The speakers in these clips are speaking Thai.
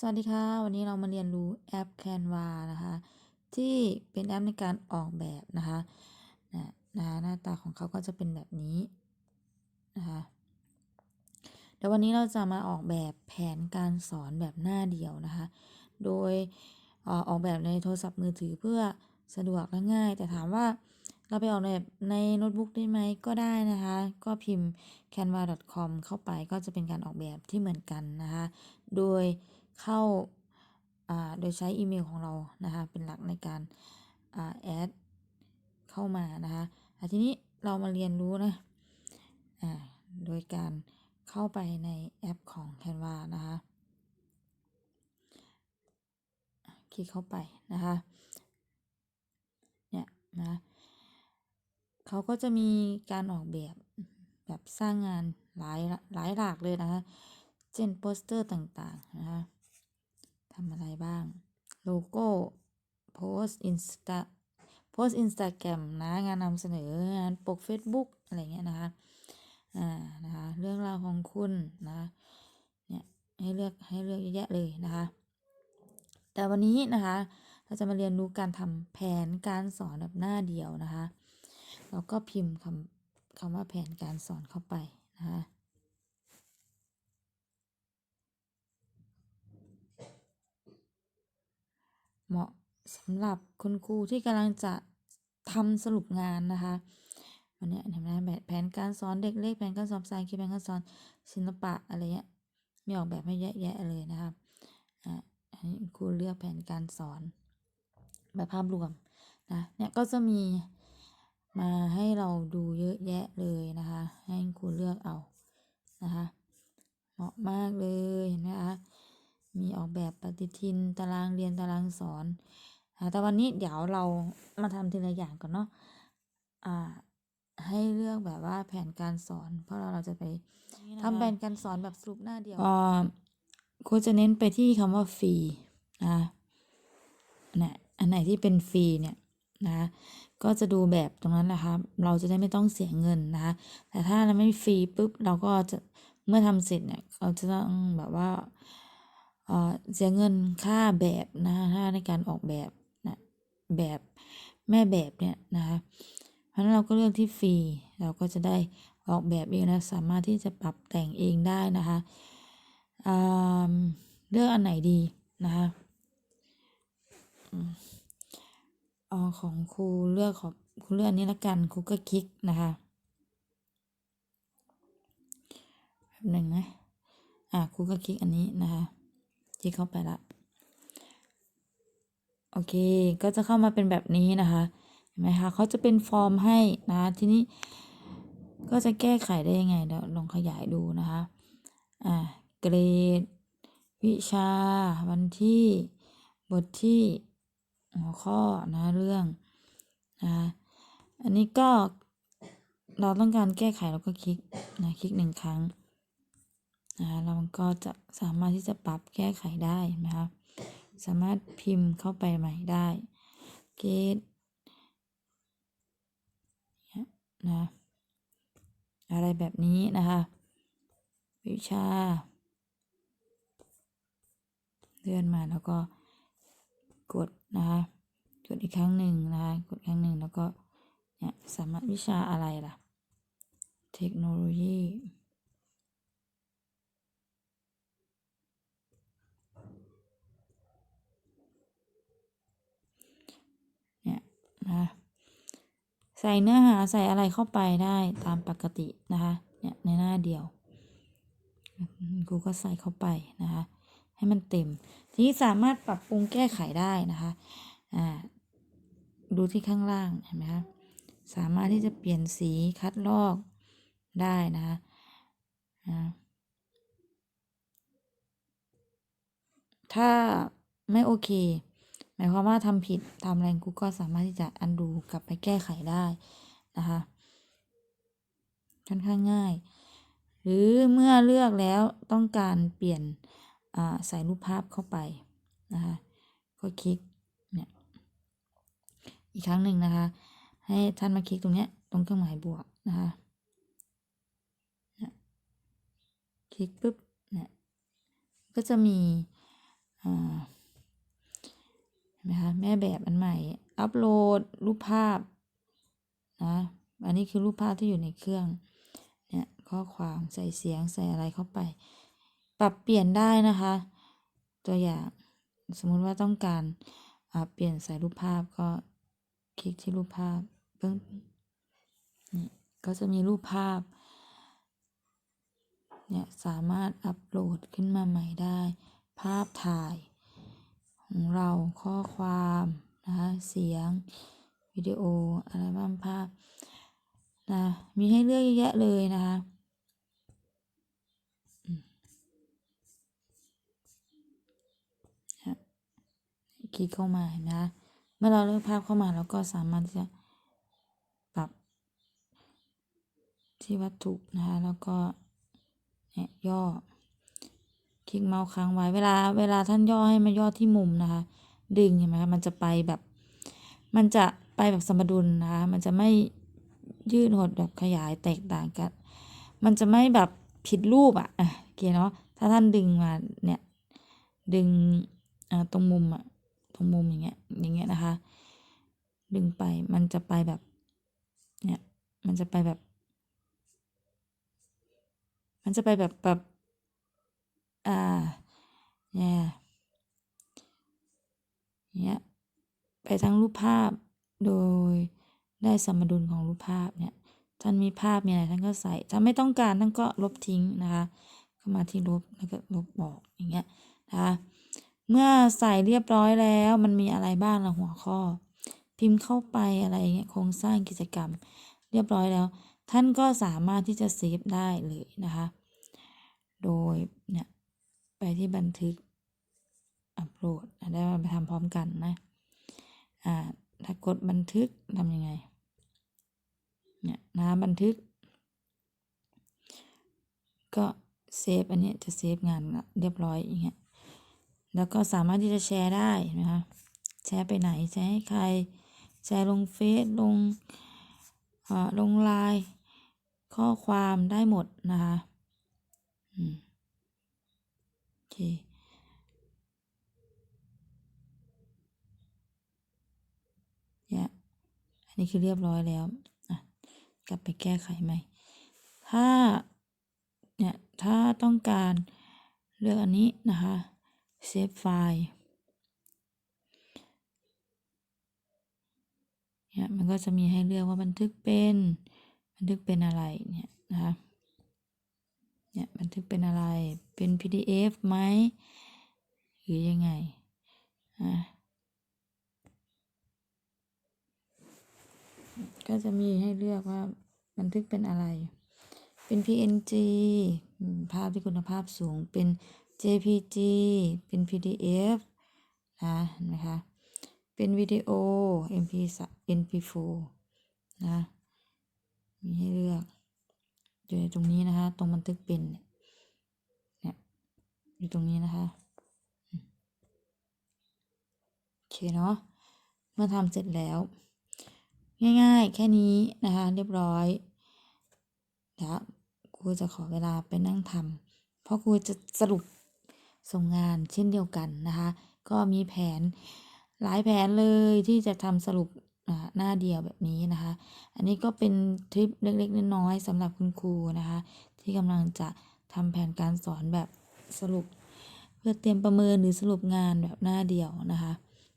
สวัสดีค่ะ วันนี้เรามาเรียนรู้แอป Canva นะคะ ที่เป็นแอปในการออกแบบนะคะนะนะหน้าตาของเขาก็จะเป็นแบบนี้นะคะเดี๋ยววันนี้เราจะมาออกแบบแผนการสอนแบบหน้าเดียวนะคะ โดยออกแบบในโทรศัพท์มือถือเพื่อสะดวกและง่าย แต่ถามว่าเราไปออกแบบในโน้ตบุ๊กได้ไหมก็ได้นะคะ ก็พิมพ์ canva.com เข้าไปก็จะเป็นการออกแบบที่เหมือนกันนะคะ โดย เข้าอ่าโดยใช้อีเมลของเรานะคะเป็นหลักในการอ่าแอดเข้ามานะคะทีนี้เรามาเรียนรู้นะอ่าโดยการเข้าไปในแอปของ Canva นะคะคลิกเข้าไปนะคะเนี่ยนะเขาก็จะมีการออกแบบแบบสร้างงานหลายหลายหลากเลยนะคะเช่นโปสเตอร์ต่างๆนะคะ ทำอะไรบ้าง โลโก้ โพสอินสตาโพสอินสตาแกรมนะ งานนำเสนองานปก Facebook อะไรเงี้ยนะคะ อ่า นะคะ เรื่องราวของคุณนะ เนี่ย ให้เลือก ให้เลือกเยอะแยะเลยนะคะ แต่วันนี้นะคะ เราจะมาเรียนรู้การทำแผนการสอนแบบหน้าเดียวนะคะ แล้วก็พิมพ์คำคำว่าแผนการสอนเข้าไปนะคะ เหมาะสำหรับคุณครูที่กำลังจะทำสรุปงานนะคะวันนี้เห็นไหมแบบแผนการสอนเด็กเล็กแผนการสอนภาษาอังกฤษแผนการสอนศิลปะอะไรเงี้ยมีออกแบบให้เยอะแยะเลยนะคะอ่าอันนี้ครูเลือกแผนการสอนแบบภาพรวมนะเนี่ยก็จะมีมาให้เราดูเยอะแยะเลยนะคะ ให้ครูเลือกเอานะคะเหมาะมากเลยเห็นไหมคะ มีออกแบบปฏิทินตารางเรียนตารางสอนอ่าแต่วันนี้เดี๋ยวเรามาทำทีละอย่างก่อนเนาะอ่าให้เลือกแบบว่าแผนการสอน เพราะเราเราจะไปทำแผนการสอนแบบสรุปหน้าเดียวอ่าครูจะเน้นไปที่คำว่าฟรีนะเนี่ยอันไหนที่เป็นฟรีเนี่ยนะก็จะดูแบบตรงนั้นนะคะเราจะได้ไม่ต้องเสียเงินนะคะแต่ถ้าเราไม่ฟรีปุ๊บเราก็จะเมื่อทำเสร็จเนี่ยเราจะต้องแบบว่า เออเสียเงินค่าแบบนะคะค่าในการออกแบบนะแบบแม่แบบเนี่ยนะคะเพราะนั้นเราก็เลือกที่ฟรีเราก็จะได้ออกแบบเองนะสามารถที่จะปรับแต่งเองได้นะคะเลือกอันไหนดีนะคะอืมเอาของครูเลือกของครูเลือกอันนี้ละกันครูก็คลิกนะคะแบบหนึ่งนะอะครูก็คลิกอันนี้นะคะ ลิกเข้าไปละโอเค ก็จะเข้ามาเป็นแบบนี้นะคะเห็นไหมคะเขาจะเป็นฟอร์มให้นะทีนี้ก็จะแก้ไขได้ยังไงเดี๋ยวลองขยายดูนะคะอ่าเกรด วิชา วันที่ บทที่หัวข้อนะเรื่องนะอันนี้ก็เราต้องการแก้ไขเราก็คลิกนะคลิกหนึ่งครั้ง นะเราก็จะสามารถที่จะปรับแก้ไขได้นะคะสามารถพิมพ์เข้าไปใหม่ได้เกรดนะอะไรแบบนี้นะคะ วิชา เลื่อนมาแล้วก็กดนะคะกดอีกครั้งหนึ่งนะคะกดครั้งหนึ่งแล้วก็เนี่ยสามารถวิชาอะไรล่ะ เทคโนโลยีเนะใส่เนื้อหาใส่อะไรเข้าไปได้ตามปกตินะคะเนี่ยในหน้าเดียวครูก็ใส่เข้าไปนะคะให้มันเต็ม ทีนี้สามารถปรับปรุงแก้ไขได้นะคะอ่าดูที่ข้างล่างเห็นไหมคะสามารถที่จะเปลี่ยนสีคัดลอกได้นะคะถ้าไม่โอเค หมายความว่าทำผิดทำอะไรกูก็สามารถที่จะอันดูกลับไปแก้ไขได้นะคะค่อนข้างง่าย หรือเมื่อเลือกแล้วต้องการเปลี่ยนใส่รูปภาพเข้าไปนะคะก็คลิกเนี่ยอีกครั้งหนึ่งนะคะ ให้ท่านมาคลิกตรงเนี้ยตรงเครื่องหมายบวกนะคะคลิกปุ๊บเนี่ยก็จะมีอ่า นไหมคะแม่แบบอันใหม่ อัปโหลดรูปภาพนะอันนี้คือรูปภาพที่อยู่ในเครื่องเนี่ยข้อความใส่เสียงใส่อะไรเข้าไป ปรับเปลี่ยนได้นะคะ ตัวอย่างสมมุติว่าต้องการเปลี่ยนใส่รูปภาพก็คลิกที่รูปภาพเพิ่งนี่ก็จะมีรูปภาพเนี่ยสามารถอัปโหลดขึ้นมาใหม่ได้ ภาพถ่าย ของเราข้อความนะคะเสียงวิดีโออัลบั้มภาพนะมีให้เลือกเยอะแยะเลยนะคะฮะคลิกเข้ามานะเมื่อเราเลือกภาพเข้ามาเราก็สามารถที่จะปรับที่วัตถุนะคะแล้วก็เนี่ยย่อ คลิกเมาส์ค้างไว้เวลาเวลาท่านย่อให้มาย่อที่มุมนะคะ ดึงเห็นไหมคะมันจะไปแบบ มันจะไปแบบสมดุลนะคะมันจะไม่ยืดหดแบบขยายแตกต่างกัน มันจะไม่แบบผิดรูปอะอะโอเคเนาะถ้าท่านดึงมาเนี่ยดึงอ่าตรงมุมอะตรงมุมอย่างเงี้ยอย่างเงี้ยนะคะ ดึงไปมันจะไปแบบเนี่ยมันจะไปแบบ มันจะไปแบบแบบ อ่าเนี่ยเนี่ยไปทั้งรูปภาพโดยได้สมดุลของรูปภาพเนี่ยท่านมีภาพมีอะไรท่านก็ใส่ถ้าไม่ต้องการท่านก็ลบทิ้งนะคะก็มาที่ลบแล้วก็ลบออกอย่างเงี้ยนะคะเมื่อใส่เรียบร้อยแล้วมันมีอะไรบ้างละหัวข้อ พิมพ์เข้าไปอะไรเงี้ยโครงสร้างกิจกรรม เรียบร้อยแล้ว ท่านก็สามารถที่จะเซฟได้เลยนะคะ โดยเนี่ย ไปที่บันทึกอัปโหลดได้มาไปทำพร้อมกันนะ อ่า ถ้ากดบันทึกทำยังไง เนี่ยนะบันทึก ก็เซฟอันนี้จะเซฟงานเรียบร้อยอย่างเงี้ย แล้วก็สามารถที่จะแชร์ได้นะคะแชร์ไปไหนแชร์ให้ใคร แชร์ลงเฟซลงลงไลน์ข้อความได้หมดนะคะ อืม เคเนี่ยอันนี้คือเรียบร้อยแล้วอะกลับไปแก้ไขใหม่ ถ้า เนี่ย ถ้าต้องการเลือกอันนี้นะคะเซฟไฟล์เนี่ยมันก็จะมีให้เลือกว่าบันทึกเป็น บันทึกเป็นอะไรเนี่ยนะคะ เนี่ยบันทึกเป็นอะไร เป็น PDF ไหม หรือยังไงอะก็จะมีให้เลือกว่าบันทึกเป็นอะไร เป็น PNG ภาพที่คุณภาพสูง เป็น JPG เป็น PDF นะเห็นไหมคะ เป็นวิดีโอ MP MP4 นะ มีให้เลือก อยู่ในตรงนี้นะคะ ตรงบันทึกเป็นเนี่ยเนี่ยอยู่ตรงนี้นะคะโอเคเนาะเมื่อทำเสร็จแล้ว ง่ายๆ แค่นี้นะคะ เรียบร้อยเดี๋ยวครูจะขอเวลาไปนั่งทำเพราะครูจะสรุปส่งงานเช่นเดียวกันนะคะ ก็มีแผนหลายแผนเลยที่จะทำสรุป หน้าเดียวแบบนี้นะคะ อันนี้ก็เป็นทริปเล็กๆน้อยๆสำหรับคุณครูนะคะ ที่กำลังจะทำแผนการสอนแบบสรุป เพื่อเตรียมประเมินหรือสรุปงานแบบหน้าเดียวนะคะ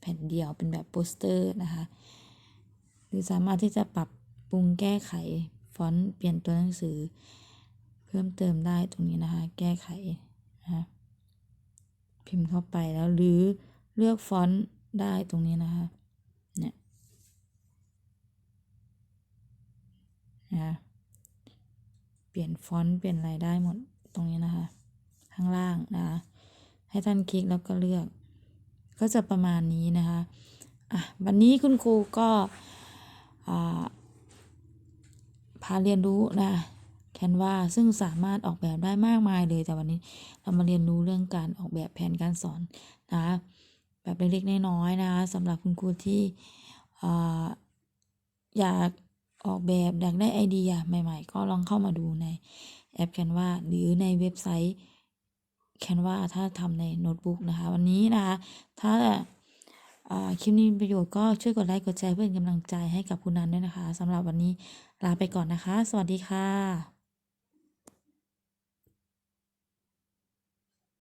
แผ่นเดียวเป็นแบบโปสเตอร์นะคะ หรือสามารถที่จะปรับปรุงแก้ไขฟอนต์เปลี่ยนตัวหนังสือ เพิ่มเติมได้ตรงนี้นะคะ แก้ไขนะคะพิมพ์เข้าไปแล้วหรือเลือกฟอนต์ได้ตรงนี้นะคะ เนี่ย นะเปลี่ยนฟอนต์เปลี่ยนอะไรได้หมดตรงนี้นะคะ ข้างล่างนะะให้ท่านคลิกแล้วก็เลือก ก็จะประมาณนี้นะคะอะวันนี้คุณครูก็อ่าพาเรียนรู้นะแคนวาซึ่งสามารถออกแบบได้มากมายเลยแต่วันนี้เรามาเรียนรู้เรื่องการออกแบบแผนการสอนนะแบบเล็กๆน้อยๆนะคะสำหรับคุณครูที่อ่าอยาก ออกแบบอยากได้ไอเดียใหม่ ๆ ก็ลองเข้ามาดูในแอป Canva หรือในเว็บไซต์ Canva ถ้าทำในโน้ตบุ๊กนะคะ วันนี้นะคะ ถ้าอ่าคลิปนี้มีประโยชน์ก็ช่วยกดไลค์กดแชร์เพื่อเป็นกำลังใจให้กับคุณนันด้วยนะคะสำหรับวันนี้ลาไปก่อนนะคะ สวัสดีค่ะ